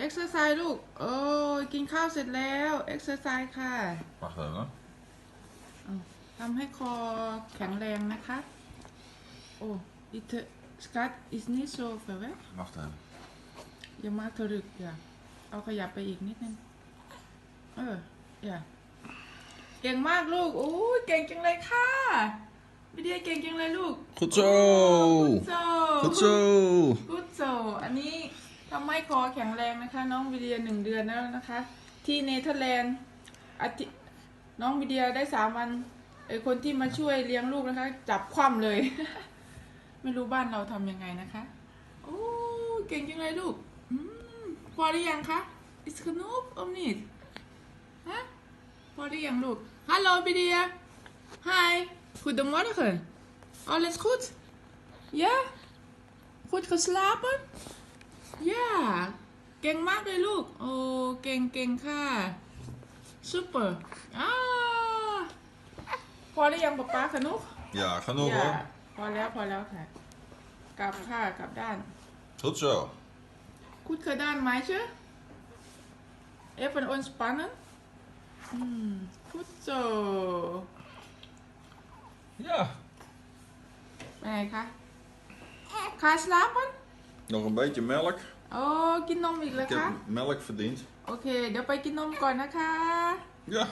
เอ็กซ์ไซส์ลูก โอ้ยกินข้าวเสร็จแล้วเอ็กซ์ไซส์ค่ะ Wacht even. ทำให้คอแข็งแรงนะคะ โอ้อิตสกัดอิสนิโซเฟเว Wacht even. อย่ามาทะลึกอย่าเอาขยับไปอีกนิดนึง เออ อย่า เก่งมากลูก โอ้ยเก่งจังเลยค่ะวิเดียเก่งจังเลยลูก Goed zo! โซ Goed zo! กุดโซ อันนี้ ทำให้คอแข็งแรงนะคะ น้องวิเดียหนึ่งเดือนแล้วนะคะ ที่เนเธอร์แลนด์น้องวิเดียได้สามวันไอคนที่มาช่วยเลี้ยงลูกนะคะ จับคว่ำเลย ไม่รู้บ้านเราทำยังไงนะคะโอ้เก่งจังเลยลูกอพอหรือยังคะ is genoeg of niet ฮะพอหรือยังลูก Hallo Bidia Hi Goedemorgen Alles goed Ja Goed geslapen Ja เก่งมากเลยลูก โอ้ เก่งเก่งค่ะ super อ่าพอหรือยังป๊าป๊าขนุก Ja, genoeg อย่า hoor. พอแล้วพอแล้วค่ะ กลับค่ะกลับด้าน Goed zo. Goed gedaan, meisje. Even ontspannen. Hmm, goed zo. Ja. เป็นไงคะขา slapen? Nog een beetje melk. โอ้กินนมอีกแล้ว Ik คะ heb melk verdiend. โอเค เดี๋ยวไปกินนมก่อนนะคะ Ja.